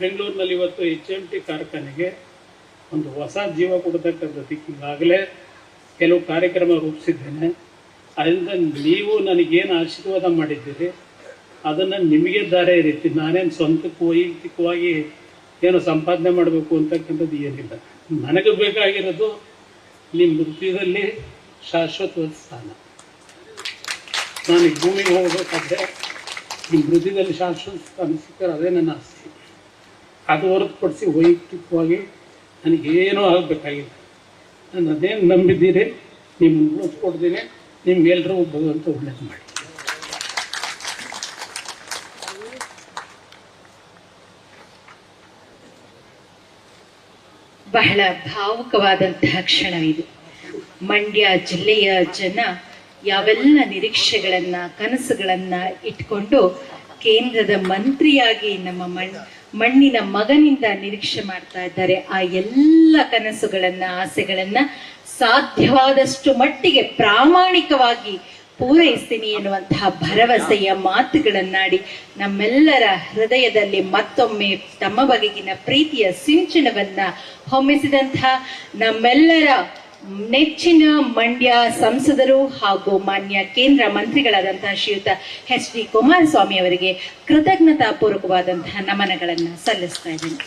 ಬೆಂಗಳೂರಿನಲ್ಲಿ ಇವತ್ತು H M T ಕಾರ್ಖಾನೆಗೆ ಒಂದು ಹೊಸ ಜೀವ ಕೊಡತಕ್ಕಂಥ ಈಗಾಗಲೇ ಕೆಲವು ಕಾರ್ಯಕ್ರಮ ರೂಪಿಸಿದ್ದೇನೆ. ಅದರಿಂದ ನೀವು ನನಗೇನು ಆಶೀರ್ವಾದ ಮಾಡಿದ್ದೀರಿ? ಅದನ್ನು ನಿಮಗೆ ದಾರೆ ರೀತಿ ನಾನೇನು ಸ್ವಂತಕ್ಕೆ ವೈಯಕ್ತಿಕವಾಗಿ ಏನು ಸಂಪಾದನೆ ಮಾಡಬೇಕು ಅಂತಕ್ಕಂಥದ್ದು ಏನಿಲ್ಲ. ನನಗೆ ಬೇಕಾಗಿರೋದು ನಿಮ್ಮ ಮೃತ್ಯದಲ್ಲಿ ಶಾಶ್ವತವಾದ ಸ್ಥಾನ. ನಾನು ಭೂಮಿಗೆ ಹೋಗಬೇಕಾದ್ರೆ ನಿಮ್ಮ ಮೃತ್ಯದಲ್ಲಿ ಶಾಶ್ವತ ಸ್ಥಾನ ಸಿಕ್ಕರೆ ಅದೇ ನನ್ನ ಆಸ್ತಿ ಅದು ಹೊರತುಪಡಿಸಿ ವೈಯಕ್ತಿಕವಾಗಿ ನನಗೇನೂ ಆಗಬೇಕಾಗಿಲ್ಲ. ನಾನು ಅದೇನು ನಂಬಿದ್ದೀರಿ ನಿಮ್ಮ ಉಳಿಸ್ಕೊಡ್ತೀನಿ ನಿಮ್ಗೆಲ್ರಿಗೂ ಭಗವಂತ ಒಳ್ಳೇದು ಮಾಡಿ. ಬಹಳ ಭಾವುಕವಾದಂತಹ ಕ್ಷಣವಿದು. ಮಂಡ್ಯ ಜಿಲ್ಲೆಯ ಜನ ಯಾವೆಲ್ಲ ನಿರೀಕ್ಷೆಗಳನ್ನ, ಕನಸುಗಳನ್ನ ಇಟ್ಕೊಂಡು ಕೇಂದ್ರದ ಮಂತ್ರಿಯಾಗಿ ನಮ್ಮ ಮಣ್ ಮಣ್ಣಿನ ಮಗನಿಂದ ನಿರೀಕ್ಷೆ ಮಾಡ್ತಾ ಇದ್ದಾರೆ. ಆ ಎಲ್ಲ ಕನಸುಗಳನ್ನ, ಆಸೆಗಳನ್ನ ಸಾಧ್ಯವಾದಷ್ಟು ಮಟ್ಟಿಗೆ ಪ್ರಾಮಾಣಿಕವಾಗಿ ಪೂರೈಸ್ತೀನಿ ಎನ್ನುವಂತಹ ಭರವಸೆಯ ಮಾತುಗಳನ್ನಾಡಿ ನಮ್ಮೆಲ್ಲರ ಹೃದಯದಲ್ಲಿ ಮತ್ತೊಮ್ಮೆ ತಮ್ಮ ಬಗೆಗಿನ ಪ್ರೀತಿಯ ಸಿಂಚನವನ್ನ ಹೊಮ್ಮಿಸಿದಂತಹ ನಮ್ಮೆಲ್ಲರ ನೆಚ್ಚಿನ ಮಂಡ್ಯ ಸಂಸದರು ಹಾಗೂ ಮಾನ್ಯ ಕೇಂದ್ರ ಮಂತ್ರಿಗಳಾದಂತಹ ಶ್ರೀಯುತ ಎಚ್ ಡಿ ಕುಮಾರಸ್ವಾಮಿ ಅವರಿಗೆ ಕೃತಜ್ಞತಾಪೂರ್ವಕವಾದಂತಹ ನಮನಗಳನ್ನು ಸಲ್ಲಿಸ್ತಾ ಇದ್ದೀನಿ.